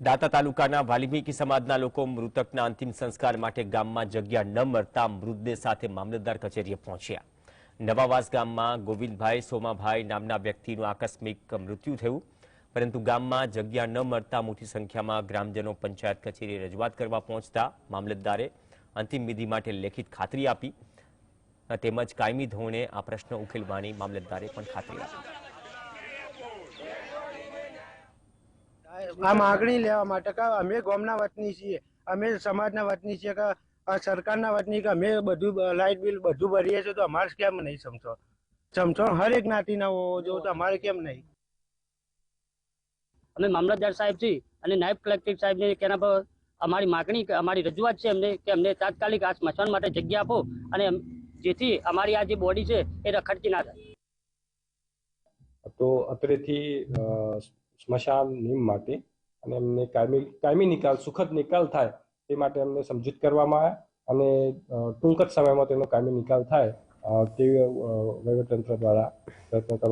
દાતા તાલુકાના વાલ્મીકી સમાજના લોકો મૃતકના અંતિમ સંસ્કાર માટે ગામમાં જગ્યા ન મળતા મૃતદેહ સાથે મામલતદાર કચેરીએ પહોંચ્યા નવાવાસ ગામમાં ગોવિંદભાઈ સોમાભાઈ નામના વ્યક્તિનું આકસ્મિક મૃત્યુ થયું પરંતુ ગામમાં જગ્યા ન મળતા મોટી સંખ્યામાં ગ્રામજનો પંચાયત કચેરીએ રજૂઆત કરવા પહોંચતા મામલતદારે અંતિમ વિધિ માટે લેખિત ખાતરી આપી તેમજ કાયમી ધોરણે આ પ્રશ્ન ઉકેલવાની મામલતદારે પણ ખાતરી આપી આ માગણી લેવા માટે કે અમે ગામના વતની છીએ અમે સમાજના વતની છીએ કે આ સરકારના વતની કે અમે બધું લાઇટ બિલ બધું ભરીએ છીએ તો અમારે કેમ નહીં સમજો સમજો હરેક જ્ઞાતિના હોવો જોઈએ તો અમારે કેમ નહીં? અમે મામલતદાર સાહેબ છીએ અને નાયબ કલેક્ટર સાહેબને કેના પર અમારી માગણી અમારી રજૂઆત છે અમને કે અમને તાત્કાલિક આ સ્મશાન માટે જગ્યા આપો અને જેથી અમારી આ જે બોડી છે એ રખડતી ના થાય. તો અત્રેથી સ્મશાન નિમ માટે. અને એમને કાયમી કાયમી નિકાલ, સુખદ નિકાલ થાય તે માટે એમને સમજૂત કરવામાં આવ્યા. અને ટૂંક જ સમયમાં તેનો કાયમી નિકાલ થાય તે વહીવટતંત્ર દ્વારા પ્રયત્ન કરવામાં